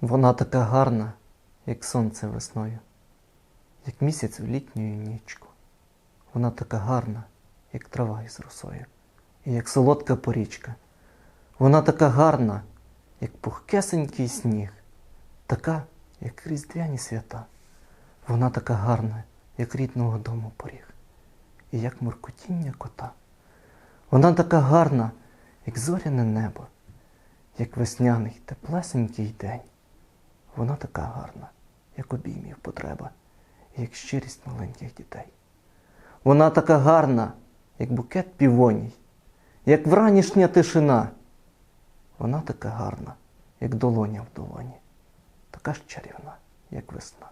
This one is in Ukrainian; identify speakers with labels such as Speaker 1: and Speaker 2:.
Speaker 1: Вона така гарна, як сонце весною, як місяць в літню нічку. Вона така гарна, як трава із росою, і як солодка порічка. Вона така гарна, як пухкесенький сніг, така, як різдвяні свята. Вона така гарна, як рідного дому поріг, і як муркотіння кота. Вона така гарна, як зоряне небо, як весняний теплесенький день. Вона така гарна, як обіймів потреба, як щирість маленьких дітей. Вона така гарна, як букет півоній, як вранішня тишина. Вона така гарна, як долоня в долоні, така ж чарівна, як весна.